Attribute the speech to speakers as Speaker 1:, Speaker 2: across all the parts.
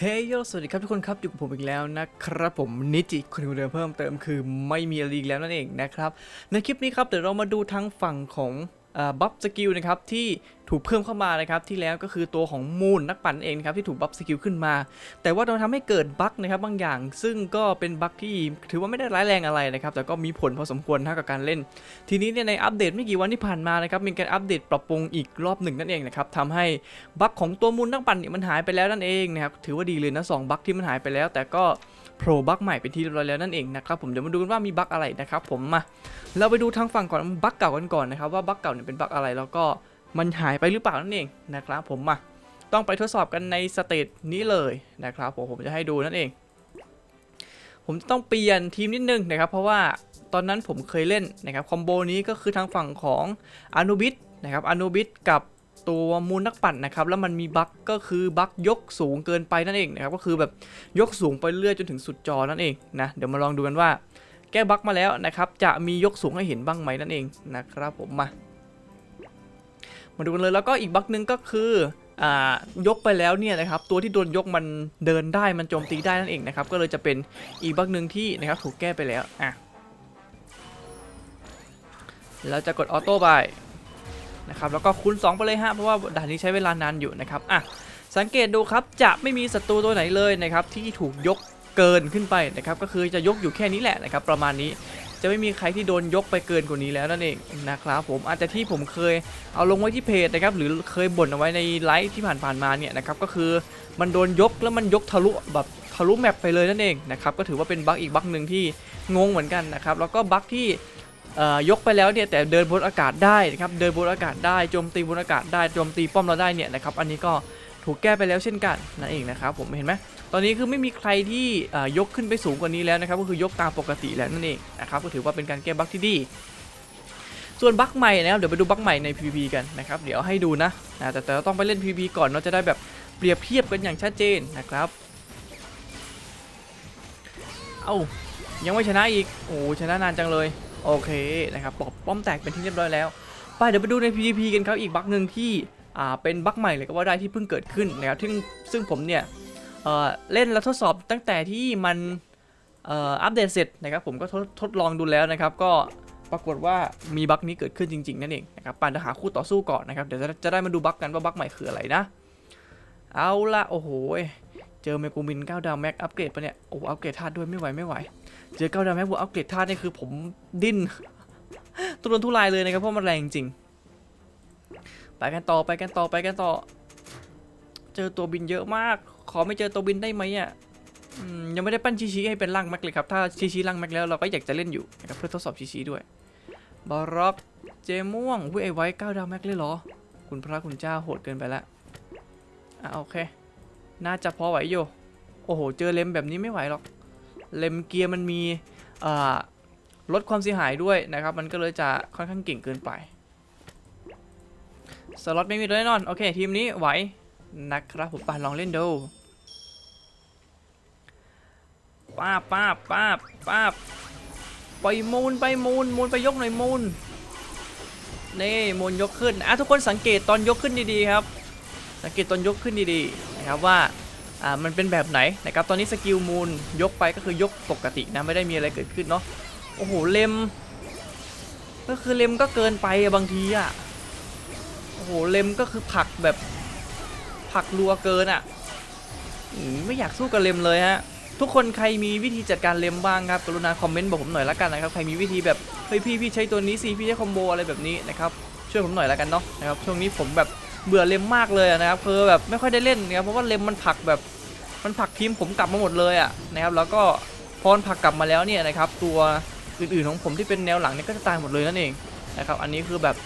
Speaker 1: เฮ้ยโยสวัสดีครับทุกคนครับอยู่กับผมอีกแล้วนะครับผมนิจิคนเดิมเพิ่มเติมคือไม่มีอะไรอีกแล้วนั่นเองนะครับในคลิปนี้ครับเดี๋ยวเรามาดูทั้งฝั่งของ บัฟสกิลนะครับที่ถูกเพิ่มเข้ามานะครับที่แล้วก็คือตัวของมูนนักปั่นเองครับที่ถูกบัฟสกิลขึ้นมา แต่ว่าเราทำให้เกิดบั๊กนะครับบางอย่าง ซึ่งก็เป็นบั๊กที่ถือว่าไม่ได้ร้ายแรงอะไรนะครับแต่ก็มีผลพอสมควรเท่ากับการเล่น ทีนี้เนี่ยในอัปเดตไม่กี่วันที่ผ่านมานะครับมีการอัปเดตปรับปรุงอีกรอบหนึ่งนั่นเองนะครับทำให้บั๊กของตัวมูลนักปั่นเนี่ยมันหายไปแล้วนั่นเองนะครับถือว่าดีเลยนะสองบั๊กที่มันหายไปแล้ว แต่ก็ โผล่บั๊กใหม่เป็นที่เรียบร้อยแล้วนั่นเองนะครับผมเดี๋ยวมาดูกันว่ามีบั๊กอะไรนะครับผมมาเราไปดูทางฝั่งก่อนบั๊กเก่ากันก่อนนะครับว่าบั๊กเก่าเนี่ยเป็นบั๊กอะไรแล้วก็มันหายไปหรือเปล่านั่นเองนะครับผมมาต้องไปทดสอบกันในสเตจนี้เลยนะครับผมผมจะให้ดูนั่นเอง ผมจะต้องเปลี่ยนทีมนิดนึงนะครับเพราะว่าตอนนั้นผมเคยเล่นนะครับคอมโบนี้ก็คือทางฝั่งของอนุบิสนะครับอนุบิสกับ ตัวมูลนักปั่นนะครับแล้วมันมีบั๊กก็คือบั๊กยกสูงเกินไปนั่นเองนะครับก็คือแบบยกสูงไปเรื่อยจนถึงสุดจอนั่นเองนะเดี๋ยวมาลองดูกันว่า แก้บั๊กมาแล้วนะครับจะมียกสูงให้เห็นบ้างไหมนั่นเองนะครับผมมา มาดูกันเลยแล้วก็อีกบั๊กหนึ่งก็คืออ่ายกไปแล้วเนี่ยนะครับตัวที่โดนยกมันเดินได้มันโจมตีได้นั่นเองนะครับก็เลยจะเป็นอีกบั๊กหนึ่งที่นะครับถูกแก้ไปแล้วอะแล้วจะกดออโต้ไป นะครับแล้วก็คูณ2ไปเลยฮะเพราะว่าด่านนี้ใช้เวลานานอยู่นะครับอะสังเกตดูครับจะไม่มีศัตรูตัวไหนเลยนะครับที่ถูกยกเกินขึ้นไปนะครับก็คือจะยกอยู่แค่นี้แหละนะครับประมาณนี้จะไม่มีใครที่โดนยกไปเกินกว่านี้แล้วนั่นเองนะครับผมอาจจะที่ผมเคยเอาลงไว้ที่เพจนะครับหรือเคยบ่นเอาไว้ในไลฟ์ที่ผ่านๆมาเนี่ยนะครับก็คือมันโดนยกแล้วมันยกทะลุแบบทะลุแมปไปเลยนั่นเองนะครับก็ถือว่าเป็นบั๊กอีกบั๊กหนึ่งที่งงเหมือนกันนะครับแล้วก็บั๊กที่ ยกไปแล้วเนี่ยแต่เดินบนอากาศได้นะครับเดินบนอากาศได้โจมตีบนอากาศได้โจมตีป้อมเราได้เนี่ยนะครับอันนี้ก็ถูกแก้ไปแล้วเช่นกันนั่นเองนะครับผมเห็นไหมตอนนี้คือไม่มีใครที่ยกขึ้นไปสูงกว่านี้แล้วนะครับก็คือยกตามปกติแล้วนั่นเองนะครับก็ถือว่าเป็นการแก้บั๊กที่ดี ส่วนบั๊กใหม่นะครับเดี๋ยวไปดูบั๊กใหม่ใน PVP กันนะครับเดี๋ยวให้ดูนะนะแต่แต่เราต้องไปเล่น PVP ก่อนเราจะได้แบบเปรียบเทียบกันอย่างชัดเจนนะครับเอ้ายังไม่ชนะอีกโอ้ชนะนานจังเลย โอเคนะครับปอบป้อมแตกเป็นที่เรียบร้อยแล้ว ไปเดี๋ยวไปดูใน PVP กันครับอีกบั๊กหนึ่งที่อ่าเป็นบั๊กใหม่เลยก็ว่าได้ที่เพิ่งเกิดขึ้นนะครับซึ่งซึ่งผมเนี่ยเอ่อเล่นแล้วทดสอบตั้งแต่ที่มันเอ่ออัปเดตเสร็จนะครับผมก็ทดทดลองดูแล้วนะครับ ก็ปรากฏว่ามีบั๊กนี้เกิดขึ้นจริงๆนั่นเองนะครับปานจะหาคู่ต่อสู้ก่อนนะครับเดี๋ยวจะจะได้มาดูบั๊กกันว่าบั๊กใหม่คืออะไรนะ เอาละโอ้โหเจอเมกูมิน9ดาวแม็กอัปเกรดปะเนี่ยโอ้อัปเกรดธาตุด้วยไม่ไหวไม่ไหว เจอ9ดาวแม็กบวกอัปเกรดธาตุนี่คือผมดิ้นตุรนทุรายเลยนะครับเพราะมันแรงจริงไปกันต่อไปกันต่อไปกันต่อ เจอตัวบินเยอะมาก ขอไม่เจอตัวบินได้ไหมอะยังไม่ได้ปั้นชิชิให้เป็นร่างแม็กเลยครับ ถ้าชิชิร่างแม็กแล้วเราก็อยากจะเล่นอยู่นะครับเพื่อทดสอบชิชิด้วยบาร็อกเจม่วงผู้ไอไว้เก้าดาวแม็กเลยเหรอ คุณพระคุณเจ้าโหดเกินไปละอะโอเค น่าจะพอไหวอยู่ โอ้โห เจอเลมแบบนี้ไม่ไหวหรอก เลมเกียร์มันมีลดความเสียหายด้วยนะครับ มันก็เลยจะค่อนข้างเก่งเกินไปสล็อตไม่มีแน่นอน โอเค ทีมนี้ไหวนะครับผมไปลองเล่นดูป้าป้าป้าป้าไปมูนไปมูนมูนไปยกหน่อยมูนนี่มูนยกขึ้นอะทุกคนสังเกตตอนยกขึ้นดีๆครับ สังเกตตอนยกขึ้นดีๆนะครับว่า อ่ามันเป็นแบบไหนนะครับตอนนี้สกิลมูนยกไปก็คือยกปกตินะไม่ได้มีอะไรเกิดขึ้นเนาะโอ้โหเลมก็คือเลมก็เกินไปบางทีอะโอ้โหเลมก็คือผักแบบผักรัวเกินอะไม่อยากสู้กับเลมเลยฮะทุกคนใครมีวิธีจัดการเลมบ้างครับกรุณาคอมเมนต์บอกผมหน่อยละกันนะครับใครมีวิธีแบบเฮ้ยพี่พี่ใช้ตัวนี้สิพี่ใช้คอมโบอะไรแบบนี้นะครับช่วยผมหน่อยละกันเนาะนะครับช่วงนี้ผมแบบ เบื่อเลมมากเลยนะครับคือแบบไม่ค่อยได้เล่นนะครับเพราะว่าเลมมันผลักแบบมันผลักทีมผมกลับมาหมดเลยอะนะครับแล้วก็พอมันผลักกลับมาแล้วเนี่ยนะครับตัวอื่นๆของผมที่เป็นแนวหลังเนี่ยก็จะตายหมดเลยนั่นเองนะครับอันนี้คือแบบ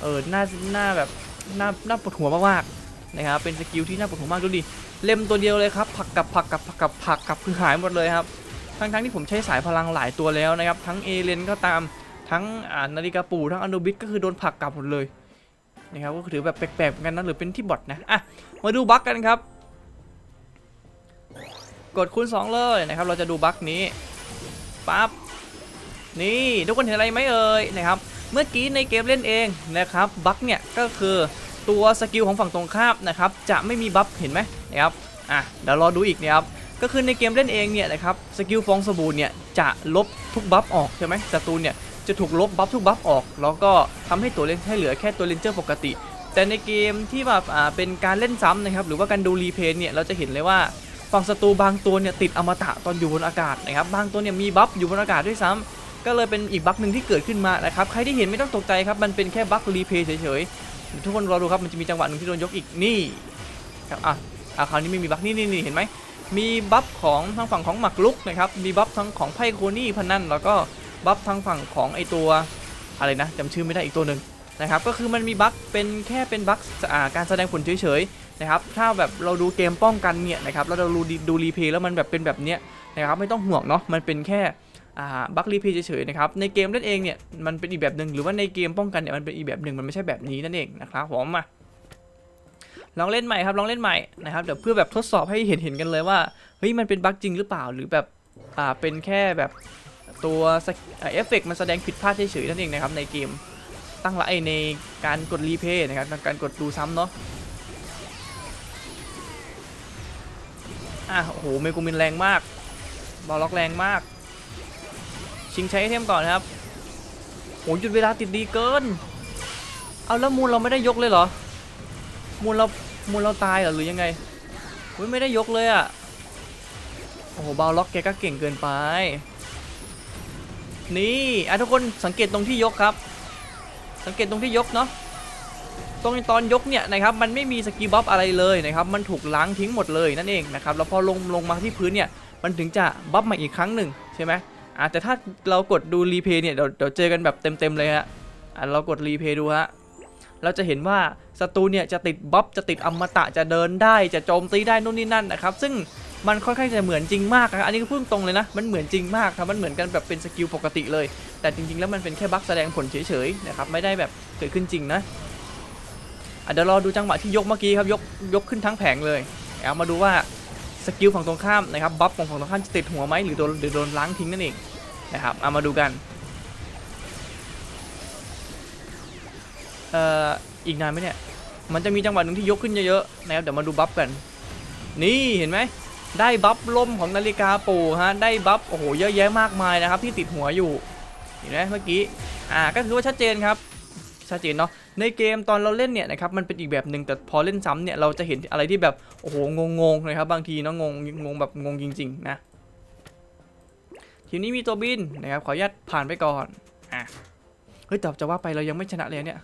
Speaker 1: เออหน้าหน้าแบบหน้าหน้าปวดหัวมากๆนะครับเป็นสกิลที่น่าปวดหัวมากดูดิเลมตัวเดียวเลยครับผลักกับผลักกับผลักกับผลักกับคือหายหมดเลยครับทั้งทั้งที่ผมใช้สายพลังหลายตัวแล้วนะครับทั้งเอเลนก็ตามทั้งนาฬิกาปู่ทั้งอนุบิสก็คือโดนผลักกลับหมดเลย นะครับก็ถือแบบแปลกๆเหมือนกันนะหรือเป็นที่บอทนะอะมาดูบั๊กกันครับ กดคูณ2เลยนะครับ เราจะดูบั๊กนี้ปั๊บนี่ทุกคนเห็นอะไรไหมเอ่ยนะครับเมื่อกี้ในเกมเล่นเองนะครับบั๊กเนี่ยก็คือตัวสกิลของฝั่งตรงข้ามนะครับจะไม่มีบัฟเห็นไหมนะครับอะเดี๋ยวรอดูอีกนะครับก็คือในเกมเล่นเองเนี่ยนะครับสกิลฟองสบู่เนี่ยจะลบทุกบัฟออกใช่ไหมศัตรูเนี่ย จะถูกลบบัฟทุกบัฟออก แล้วก็ทำให้ตัวเล่นให้เหลือแค่ตัวเลนเจอร์ปกติ แต่ในเกมที่แบบอ่าเป็นการเล่นซ้ำนะครับหรือว่าการดูรีเพย์เนี่ยเราจะเห็นเลยว่าฝั่งศัตรูบางตัวเนี่ยติดอมตะตอนอยู่บนอากาศนะครับบางตัวเนี่ยมีบัฟอยู่บนอากาศด้วยซ้ำก็เลยเป็นอีกบั๊กหนึ่งที่เกิดขึ้นมานะครับใครที่เห็นไม่ต้องตกใจครับมันเป็นแค่บั๊กรีเพย์เฉยๆทุกคนรอดูครับมันจะมีจังหวะหนึ่งที่โดนยกอีกนี่ครับอะอะคราวนี้ไม่มีบั๊กนี่นี่นี่เห็นไหมมีบัฟของทางฝั่งของหมักลุกนะครับมีบัฟทั้งของไพ่โคนี่พนันแล้วก็ บัฟทางฝั่งของไอตัวอะไรนะจำชื่อไม่ได้อีกตัวหนึ่งนะครับก็คือมันมีบัฟเป็นแค่เป็นบัฟอ่าการแสดงผลเฉยๆนะครับถ้าแบบเราดูเกมป้องกันเนี่ยนะครับแล้วเราดูดูรีเพย์แล้วมันแบบเป็นแบบเนี้ยนะครับไม่ต้องห่วงเนาะมันเป็นแค่บัฟรีเพย์เฉยๆนะครับในเกมเล่นเองเนี่ยมันเป็นอีกแบบหนึ่งหรือว่าในเกมป้องกันเนี่ยมันเป็นอีกแบบหนึ่งมันไม่ใช่แบบนี้นั่นเองนะครับผมมาลองเล่นใหม่ครับลองเล่นใหม่นะครับเดี๋ยวเพื่อแบบทดสอบให้เห็นเห็นกันเลยว่าเฮ้ยมันเป็นบั๊กจริงหรือเปล่าหรือแบบอ่าเป็นแค่แบบ ตัวเอฟเฟกต์มันแสดงผิดพลาดเฉยๆนั่นเองนะครับในเกมตั้งละไอในการกดรีเพย์นะครับการกดดูซ้ำเนาะอะโอ้โหเมกูมินแรงมากบอลล็อกแรงมาก ชิงใช้ไอเทมก่อนนะครับโอ้หยุดเวลาติดดีเกิน เอาแล้วมูลเราไม่ได้ยกเลยเหรอ มูลเรา มูลเราตายเหรอหรือยังไงเฮ้ยไม่ได้ยกเลยอะ่ะ โอ้โหบาวล็อกแกก็เก่งเกินไป นี่อะทุกคนสังเกตตรงที่ยกครับ สังเกตตรงที่ยกเนาะตรงตอนยกเนี่ยนะครับมันไม่มีสกีบัฟอะไรเลยนะครับมันถูกล้างทิ้งหมดเลยนั่นเองนะครับแล้วพอลงลงมาที่พื้นเนี่ยมันถึงจะบัฟใหม่อีกครั้งหนึ่งใช่ไหมอะแต่ถ้าเรากดดูรีเพย์เนี่ยเดี๋ยวเดี๋ยวเจอกันแบบเต็มๆเลยฮะอะเรากดรีเพย์ดูฮะเราจะเห็นว่าศัตรูเนี่ยจะติดบัฟจะติดอมตะจะเดินได้จะโจมตีได้นู่นนี่นั่นนะครับซึ่ง มันค่อนข้างจะเหมือนจริงมากนะอันนี้ก็พูดตรงเลยนะ มันเหมือนจริงมากครับ มันเหมือนกันแบบเป็นสกิลปกติเลย แต่จริงๆ แล้วมันเป็นแค่บัฟแสดงผลเฉยๆนะครับ ไม่ได้แบบเกิดขึ้นจริงนะอะเดี๋ยวรอดูจังหวะที่ยกเมื่อกี้ครับ ยกยกขึ้นทั้งแผงเลยเอามาดูว่าสกิลฝั่งตรงข้ามนะครับบัฟของฝั่งตรงข้ามจะติดหัวไหมหรือโดนหรือโดนล้างทิ้งนั่นเองนะครับ เอามาดูกัน เอ่อ อีกนานไหมเนี่ย มันจะมีจังหวะหนึ่งที่ยกขึ้นเยอะๆนะครับ เดี๋ยวมาดูบัฟกัน นี่เห็นไหม ได้บัฟล่มของนาฬิกาปู่ฮะได้บัฟโอ้โหเยอะแยะมากมายนะครับที่ติดหัวอยู่เห็นไหมเมื่อกี้อ่าก็คือว่าชัดเจนครับชัดเจนเนาะในเกมตอนเราเล่นเนี่ยนะครับมันเป็นอีกแบบหนึ่งแต่พอเล่นซ้ำเนี่ยเราจะเห็นอะไรที่แบบโอ้โหงงๆนะครับบางทีเนาะงงงงแบบงงจริง ๆ นะทีนี้มีตัวบินนะครับขออนุญาตผ่านไปก่อนอะเฮ้ยแต่จะว่าไปเรายังไม่ชนะเลยเนี่ย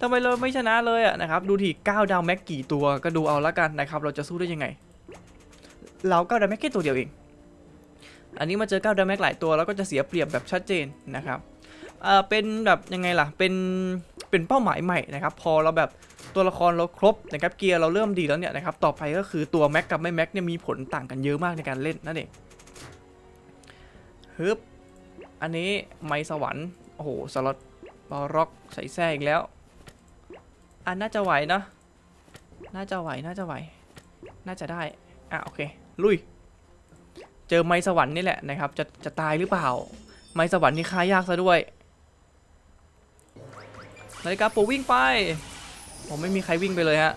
Speaker 1: ทำไมเราไม่ชนะเลยอะนะครับ ดูที่9ดาวแม็กกี่ตัวก็ดูเอาละกันนะครับ เราจะสู้ได้ยังไง เรา9ดาวแม็กแค่ตัวเดียวเอง อันนี้มาเจอ9ดาวแม็กหลายตัวแล้วก็จะเสียเปรียบแบบชัดเจนนะครับเอ่อเป็นแบบยังไงล่ะ เป็นเป็นเป้าหมายใหม่นะครับ พอเราแบบตัวละครเราครบนะครับเกียร์เราเริ่มดีแล้วเนี่ยนะครับต่อไปก็คือตัวแม็กกับไม่แม็กเนี่ยมีผลต่างกันเยอะมากในการเล่นนั่นเองฮึบอันนี้ไม้สวรรค์โอ้โหสล็อตบอลร็อกใส่แท้อีกแล้ว อันน่าจะไหวเนะ น่าจะไหว น่าจะไหว น่าจะได้ อะโอเค ลุย เจอไม้สวรรค์นี่แหละนะครับ จะจะตายหรือเปล่า ไม้สวรรค์นี่ค่ายากซะด้วย นาฬิกาปูวิ่งไป ผมไม่มีใครวิ่งไปเลยฮะ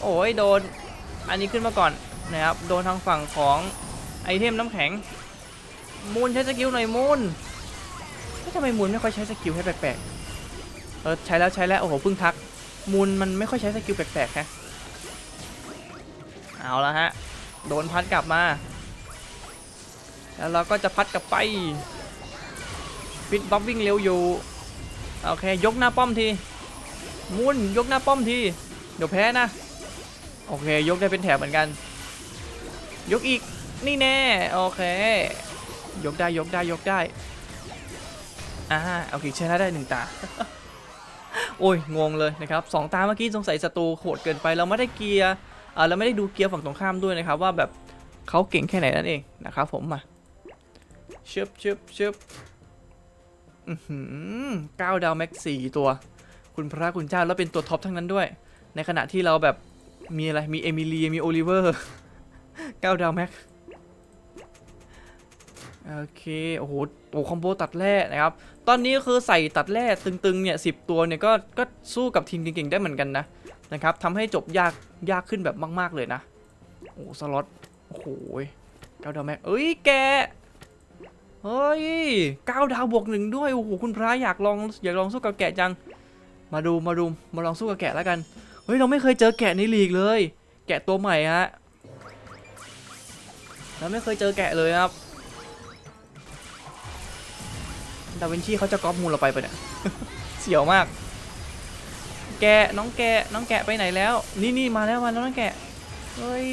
Speaker 1: โอ้ยโดน อันนี้ขึ้นมาก่อนนะครับ โดนทางฝั่งของไอเทมน้ำแข็ง มูลใช้สกิลหน่อยมูลเฮ้ยทำไมมูลไม่ค่อยใช้สกิลให้แปลกๆ เออใช้แล้วใช้แล้วโอ้โหเพิ่งทักมูลมันไม่ค่อยใช้สกิลแปลกๆฮะเอาละฮะโดนพัดกลับมา แล้วเราก็จะพัดกลับไปฟิตบัฟวิ่งเร็วอยู่โอเคยกหน้าป้อมทีมูลยกหน้าป้อมทีเดี๋ยวแพ้นะโอเคยกได้เป็นแถบเหมือนกัน ยกอีกนี่แน่โอเคยกได้ยกได้ยกได้อ่าโอเคชนะได้หนึ่งตา โอ้ยงงเลยนะครับสองตาเมื่อกี้สงสัยศัตรูโหดเกินไปเราไม่ได้เกียร์อ่าเราไม่ได้ดูเกียร์ฝั่งตรงข้ามด้วยนะครับ ว่าแบบเขาเก่งแค่ไหนนั่นเองนะครับผมมาชึบชึบชึบอือหือเก้าดาวแม็กสี่ตัว คุณพระคุณเจ้าแล้วเป็นตัวท็อปทั้งนั้นด้วย ในขณะที่เราแบบมีอะไรมีเอมิลีมีโอลิเวอร์เก้าดาวแม็กโอเค โอ้โหโอ้คอมโบตัดแร่นะครับ ตอนนี้คือใส่ตัดแร่ตึงๆเนี่ยสิตัวเนี่ยก็ก็สู้กับทีมเก่งๆได้เหมือนกันนะนะครับทำให้จบยากยากขึ้นแบบมากๆเลยนะ โอ้สล็อตโอ้โหเก้าดาวแม็กเอ้ยแกเฮ้ยเก้าดาวบวกหนึ่งด้วยโอ้โหคุณพระอยากลองอยากลองสู้กับแกะจัง มาดูมาดูมาลองสู้กับแกะแล้วกันเฮ้ยเราไม่เคยเจอแกะในลีกเลย แกะตัวใหม่ฮะเราไม่เคยเจอแกะเลยครับ ดาวินชีเขาจะก๊อปมูลเราไปปะเนี่ย เสียวมาก แกน้องแกน้องแกไปไหนแล้ว นี่นี่มาแล้วมาแล้วน้องแกเฮ้ย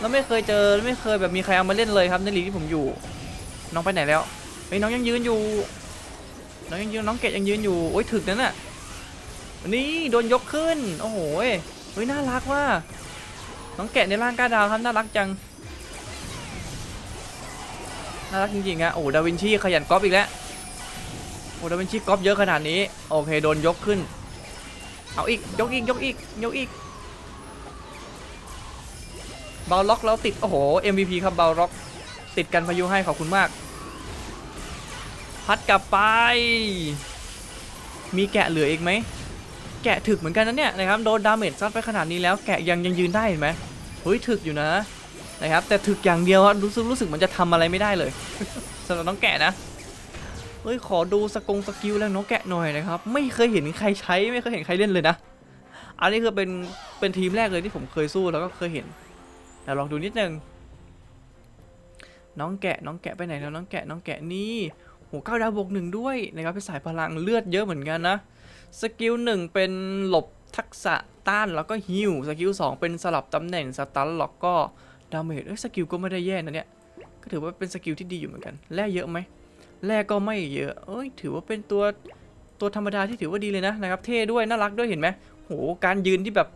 Speaker 1: เราไม่เคยเจอไม่เคยแบบมีใครเอามาเล่นเลยครับในลีกที่ผมอยู่ น้องไปไหนแล้วเฮ้ยน้องยังยืนอยู่ น้องยังยืนน้องแกยังยืนอยู่โอ้ยถึกนั่นน่ะนี่โดนยกขึ้น โอ้โหเฮ้ยน่ารักว่ะน้องแกะในร่างก้าดาวครับน่ารักจัง น่ารักจริงๆอะโอ้ดาวินชีขยันก๊อปอีกแล้วโอ้ดาวินชีก๊อปเยอะขนาดนี้ โอเคโดนยกขึ้น เอาอีกยกอีกยกอีกยกอีกเบาล็อกแล้วติด โอ้โห MVP ครับเบาล็อก ติดกันพายุให้ขอบคุณมาก พัดกลับไป มีแกะเหลืออีกไหม แกะถึกเหมือนกันนะเนี่ยนะครับโดนดาเมจซัดไปขนาดนี้แล้วแกะยังยังยืนได้เห็นไหมเฮ้ยถึกอยู่นะ นะครับแต่ถึกอย่างเดียวอะรู้สึกรู้สึกเหมันจะทำอะไรไม่ได้เลยสำหรับน้องแกะนะเฮ้ยขอดูสกงสกิลแล้วน้องแกะหน่อยนะครับไม่เคยเห็นใครใช้ไม่เคยเห็นใครเล่นเลยนะอันนี้คือเป็นเป็นทีมแรกเลยที่ผมเคยสู้แล้วก็เคยเห็นเดี๋ยวลองดูนิดนึงน้องแกะน้องแกะไปไหนแล้วน้องแกะน้องแกะนี่โหเก้าดาวบวกหนึ่งด้วยนะครับเป็นสายพลังเลือดเยอะเหมือนกันนะสกิลหนึ่งเป็นหลบทักษะต้านแล้วก็ฮิวสกิลสองเป็นสลับตำแหน่งสตันแล้วก็ ดาเมจเอ้ยสกิลก็ไม่ได้แย่นะเนี่ย ก็ถือว่าเป็นสกิลที่ดีอยู่เหมือนกันแร่เยอะไหมแร่ก็ไม่เยอะเอ้ยถือว่าเป็นตัวตัวธรรมดาที่ถือว่าดีเลยนะนะครับ เท่ด้วยน่ารักด้วยเห็นไหมโหการยืนที่แบบ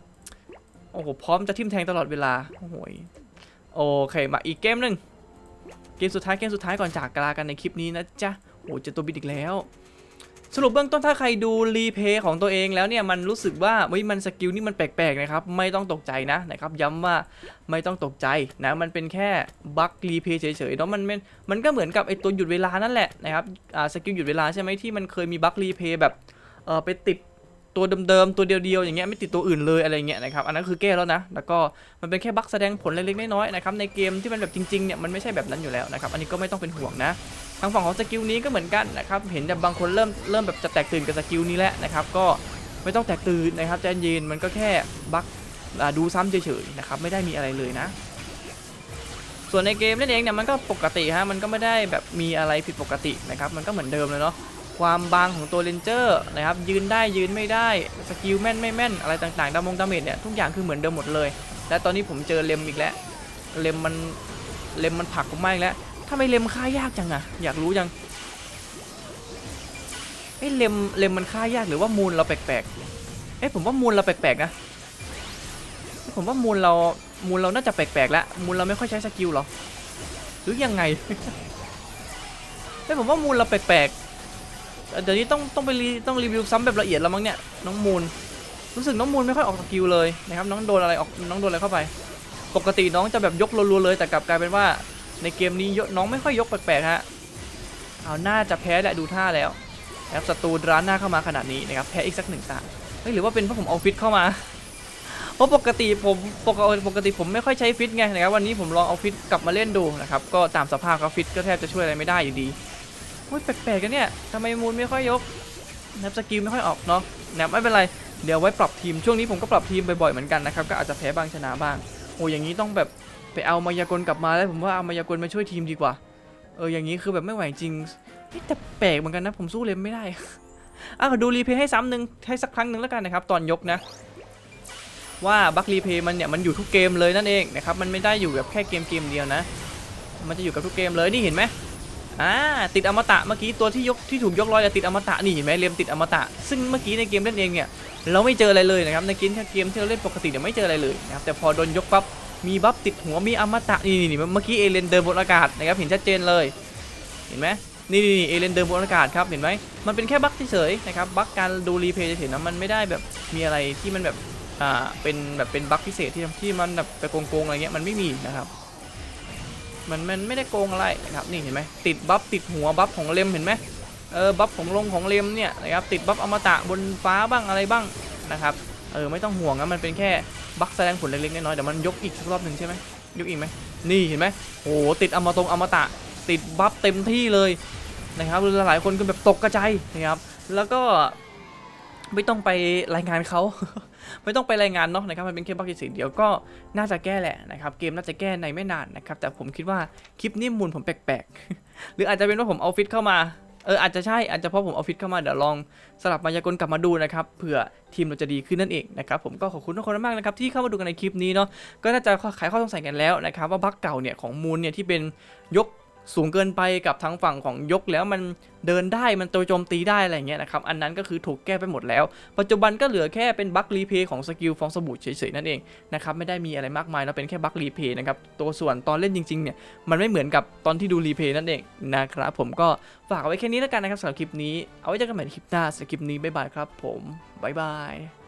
Speaker 1: โอ้โหพร้อมจะทิ่มแทงตลอดเวลาโอ้โหโอเคมาอีกเกมหนึ่งเกมสุดท้ายเกมสุดท้ายก่อนจากกลากันในคลิปนี้นะจ๊ะโอ้เจอตัวบิดอีกแล้ว สรุปเบื้องต้นถ้าใครดูรีเพย์ของตัวเองแล้วเนี่ยมันรู้สึกว่าเฮ้ยมันสกิลนี่มันแปลกๆนะครับไม่ต้องตกใจนะนะครับย้ำว่าไม่ต้องตกใจนะมันเป็นแค่บั๊กรีเพย์เฉยๆเนาะมันมันมันก็เหมือนกับไอตัวหยุดเวลานั่นแหละนะครับอ่าสกิลหยุดเวลาใช่ไหมที่มันเคยมีบั๊กรีเพย์แบบเออไปติด ตัวเดิมๆตัวเดียวๆอย่างเงี้ยไม่ติดตัวอื่นเลยอะไรเงี้ยนะครับอันนั้นคือแก้แล้วนะแล้วก็มันเป็นแค่บั๊กแสดงผลเล็กๆน้อยๆนะครับในเกมที่มันแบบจริงๆเนี่ยมันไม่ใช่แบบนั้นอยู่แล้วนะครับอันนี้ก็ไม่ต้องเป็นห่วงนะทางฝั่งของสกิลนี้ก็เหมือนกันนะครับเห็นแต่บางคนเริ่มเริ่มแบบจะแตกตื่นกับสกิลนี้แล้วนะครับก็ไม่ต้องแตกตื่นนะครับใจเย็นมันก็แค่บักดูซ้ำเฉยๆนะครับไม่ได้มีอะไรเลยนะส่วนในเกมนั่นเองเนี่ยมันก็ปกติฮะมันก็ไม่ได้แบบมีอะไรผิดปกตินะครับมันก็เหมือนเดิมเลยเนาะ ความบางของตัวเลนเจอร์นะครับยืนได้ยืนไม่ได้สกิลแม่นไม่แม่นอะไรต่างๆดามงดาเมจเนี่ยทุกอย่างคือเหมือนเดิมหมดเลย และตอนนี้ผมเจอเลมอีกแล้วเลมมันเลมมันผักผมมากแล้วทำไมเลมฆ่ายากจังอะอยากรู้จังเอ้เลมเลมมันฆ่ายากหรือว่ามูลเราแปลกๆเอ้ผมว่ามูลเราแปลกๆนะเอ้ผมว่ามูลเรามูลเราน่าจะแปลกๆแล้วมูลเราไม่ค่อยใช้สกิลหรอหรือยังไงเอ้ผมว่ามูลเราแปลกๆ เดี๋ยวนี้ต้องต้องไปรีต้องรีวิวซ้ำแบบละเอียดแล้วมั้งเนี่ยน้องมูลรู้สึกน้องมูลไม่ค่อยออกสกิลเลยนะครับน้องโดนอะไรออกน้องโดนอะไรเข้าไป ปกติน้องจะแบบยกรัวๆเลยแต่กลับกลายเป็นว่าในเกมนี้น้องไม่ค่อยยกแปลกๆฮะเอาน่าจะแพ้แหละดูท่าแล้วนะครับศัตรูร้านหน้าเข้ามาขนาดนี้นะครับแพ้อีกสักหนึ่งตาเฮ้ยหรือว่าเป็นเพราะผมเอาฟิตเข้ามาเพราะปกติผมปกติปกติผมไม่ค่อยใช้ฟิตไงนะครับวันนี้ผมลองเอาฟิตกลับมาเล่นดูนะครับก็ตามสภาพครับฟิตก็แทบจะช่วยอะไรไม่ได้อยู่ดี โอ้ยแปลกๆกันเนี่ยทำไมมูลไม่ค่อยยกนับสกิลไม่ค่อยออกเนาะนะครับไม่เป็นไร เดี๋ยวไว้ปรับทีม ช่วงนี้ผมก็ปรับทีมบ่อยๆเหมือนกันนะครับ ก็อาจจะแพ้บางชนะบ้าง โอ้ยอย่างนี้ต้องแบบไปเอามายากลกลับมาแล้วผมว่าเอามายากลมาช่วยทีมดีกว่า เอออย่างนี้คือแบบไม่ไหวจริงเฮ้ยแต่แปลกเหมือนกันนะผมสู้เลมไม่ได้อะดูรีเพย์ให้ซ้ำหนึ่งให้สักครั้งหนึ่งแล้วกันนะครับ ตอนยกนะ ว่าบัครีเพย์มันเนี่ยมันอยู่ทุกเกมเลยนั่นเองนะครับ มันไม่ได้อยู่แบบแค่เกมเกมเดียวนะ มันจะอยู่กับทุกเกมเลยนี่เห็นไหม อ่าติดอมตะเมื่อกี้ตัวที่ยกที่ถูกยกลอยจะติดอมตะนี่เห็นไหมเลมติดอมตะ ซึ่งเมื่อกี้ในเกมเล่นเองเนี่ยเราไม่เจออะไรเลยนะครับในเกมแค่เกมที่เราเล่นปกติเนี่ยไม่เจออะไรเลยนะครับแต่พอโดนยกปั๊บมีบัฟติดหัวมีอมตะนี่นี่เมื่อกี้เอเลนเดินบนอากาศนะครับเห็นชัดเจนเลย เห็นไหมนี่นี่นี่เอเลนเดินบนอากาศครับเห็นไหมมันเป็นแค่บั๊กเฉยๆนะครับบั๊กการดูรีเพย์เฉยๆนะมันไม่ได้แบบมีอะไรที่มันแบบอ่าเป็นแบบเป็นบั๊กพิเศษที่ที่มันแบบไปโกงๆอะไรเงี้ยมันไม่มีนะครับ มันมันไม่ได้โกงอะไรนะครับนี่เห็นไหมติดบัฟติดหัวบัฟของเลมเห็นไหมเออบัฟของลงของเลมเนี่ยนะครับติดบัฟอมตะบนฟ้าบ้างอะไรบ้างนะครับเออไม่ต้องห่วงนะมันเป็นแค่บั๊กแสดงผลเล็กๆน้อยๆเดี๋ยวมันยกอีกสักรอบหนึ่งใช่ไหมยกอีกไหมนี่เห็นไหมโอ้ติดอมตงอมตะ ติดบัฟเต็มที่เลยนะครับหลายๆคนก็แบบตกกระจายนะครับแล้วก็ ไม่ต้องไปรายงานเขา ไม่ต้องไปรายงานเนาะนะครับมันเป็นแค่บั๊กเฉยเดียวก็น่าจะแก้แหละนะครับเกมน่าจะแก้ในไม่นานนะครับแต่ผมคิดว่าคลิปนี้มูลผมแปลกๆ หรืออาจจะเป็นว่าผมเอาฟิตเข้ามาเอออาจจะใช่อาจจะเพราะผมเอาฟิตเข้ามาเดี๋ยวลองสลับมายากลกลับมาดูนะครับเผื่อทีมเราจะดีขึ้นนั่นเองนะครับผมก็ขอบคุณทุกคนมากนะครับที่เข้ามาดูกันในคลิปนี้เนาะก็น่าจะขายข้อสงสัยกันแล้วนะครับว่าบั๊กเก่าเนี่ยของมูลเนี่ยที่เป็นยก สูงเกินไปกับทางฝั่งของยกแล้วมันเดินได้มันตัวโจมตีได้อะไรเงี้ยนะครับ อันนั้นก็คือถูกแก้ไปหมดแล้ว ปัจจุบันก็เหลือแค่เป็นบั๊กรีเพย์ของสกิลฟองสบู่เฉยๆนั่นเองนะครับไม่ได้มีอะไรมากมายแล้วเป็นแค่บั๊กรีเพย์นะครับตัวส่วนตอนเล่นจริงๆเนี่ยมันไม่เหมือนกับตอนที่ดูรีเพย์นั่นเองนะครับผมก็ฝากไว้แค่นี้แล้วกันนะครับสำหรับคลิปนี้เอาไว้เจอกันใหม่ในคลิปหน้าสำหรับคลิปนี้บ๊ายบายครับผมบ๊ายบาย